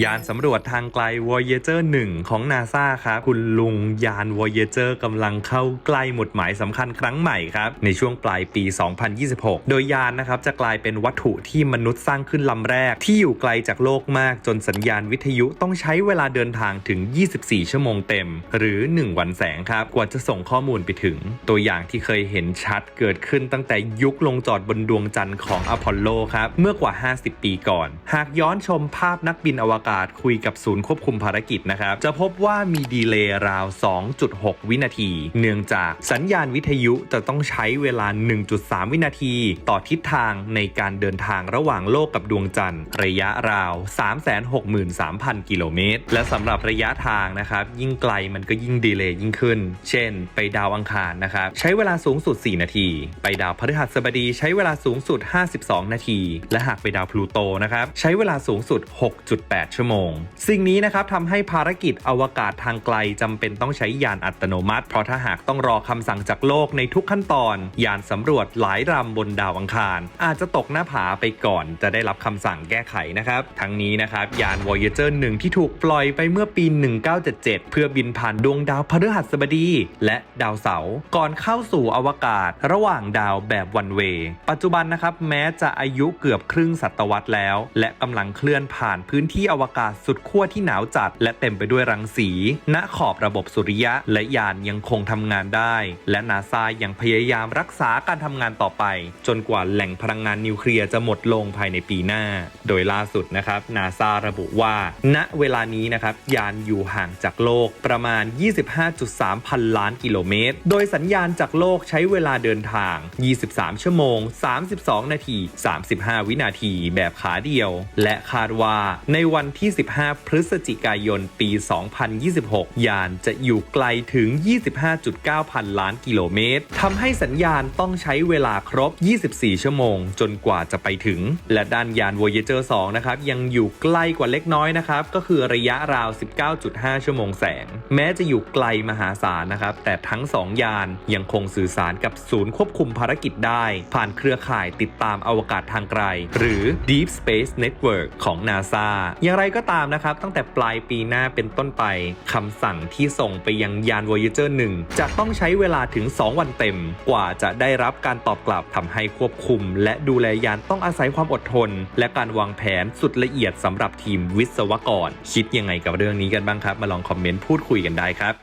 ยานสำรวจทางไกล Voyager 1 ของ NASA ครับ คุณลุงยาน Voyager กำลังเข้าใกล้หมุดหมายสำคัญครั้งใหม่ครับ ในช่วงปลายปี 2026 โดยยานนะครับ จะกลายเป็นวัตถุที่มนุษย์สร้างขึ้นลำแรก ที่อยู่ไกลจากโลกมากจนสัญญาณวิทยุต้องใช้เวลาเดินทางถึง 24 ชั่วโมงเต็ม หรือ 1 วันแสงครับ กว่าจะส่งข้อมูลไปถึง ตัวอย่างที่เคยเห็นชัดเกิดขึ้นตั้งแต่ยุคลงจอดบนดวงจันทร์ของอพอลโลครับเมื่อกว่า 50 ปีก่อน หากย้อนชมภาพนักบินอวกาศคุยกับศูนย์ควบคุมภารกิจนะครับ จะพบว่ามีดีเลย์ราว 2.6 วินาที เนื่องจากสัญญาณวิทยุจะต้องใช้เวลา 1.3 วินาที ต่อทิศทางในการเดินทางระหว่างโลกกับดวงจันทร์ ระยะราว 363,000 กิโลเมตร และสำหรับระยะทางนะครับ ยิ่งไกลมันก็ยิ่งดีเลย์ยิ่งขึ้น เช่น ไปดาวอังคารนะครับ ใช้เวลาสูงสุด 4 นาที ไปดาวพฤหัสบดีใช้เวลาสูงสุด 52 นาที และหากไปดาวพลูโตนะครับ ใช้เวลาสูงสุด 6.8ชั่วโมง สิ่งนี้นะครับทำให้ภารกิจอวกาศทางไกลจำเป็นต้องใช้ยานอัตโนมัติ เพราะถ้าหากต้องรอคำสั่งจากโลกในทุกขั้นตอน ยานสำรวจหลายลำบนดาวอังคาร อาจจะตกหน้าผาไปก่อนจะได้รับคำสั่งแก้ไขนะครับ ทั้งนี้นะครับยาน Voyager 1 ที่ถูกปล่อยไปเมื่อปี 1977 เพื่อบินผ่านดวงดาวพฤหัสบดี และดาวเสาร์ก่อนเข้าสู่อวกาศ ระหว่างดาวแบบวันเวย์ปัจจุบันนะครับแม้จะอายุเกือบครึ่งศตวรรษแล้ว และกำลังเคลื่อนผ่านพื้นที่อวกาศสุดขั้วที่หนาวจัด และเต็มไปด้วยรังสี ณขอบระบบสุริยะ และยานยังคงทำงานได้ และนาซายังพยายามรักษาการทำงานต่อไป จนกว่าแหล่งพลังงานนิวเคลียร์จะหมดลงภายในปีหน้า โดยล่าสุดนะครับนาซาระบุว่า ณเวลานี้นะครับยานอยู่ห่างจากโลกประมาณ 25.3 พันล้านกิโลเมตร โดยสัญญาณจากโลกใช้เวลาเดินทาง 23 ชั่วโมง 32 นาที 35 วินาที แบบขาเดียว และคาดว่าในวันที่ 15 พฤศจิกายน ปี 2026 ยานจะอยู่ไกลถึง 25.9 พันล้านกิโลเมตรทำให้สัญญาณต้องใช้เวลาครบ 24 ชั่วโมง จนกว่าจะไปถึง และด้านยาน Voyager 2 นะครับ ยังอยู่ใกล้กว่าเล็กน้อยนะครับ ก็คือระยะราว 19.5 ชั่วโมงแสง แม้จะอยู่ไกลมหาศาลนะครับ แต่ทั้ง 2 ยานยังคงสื่อสารกับศูนย์ควบคุมภารกิจได้ ผ่านเครือข่ายติดตามอวกาศทางไกล หรือ Deep Space Network ของ NASA อย่างไรไรก็ตามนะครับ ตั้งแต่ปลายปีหน้าเป็นต้นไปคำสั่งที่ส่งไปยังยาน Voyager 1 จะต้องใช้เวลาถึง 2 วันเต็ม กว่าจะได้รับการตอบกลับทำให้ควบคุม และดูแลยานต้องอาศัยความอดทน และการวางแผนสุดละเอียดสำหรับทีมวิศวกร คิดยังไงกับเรื่องนี้กันบ้างครับ มาลองคอมเมนต์พูดคุยกันได้ครับ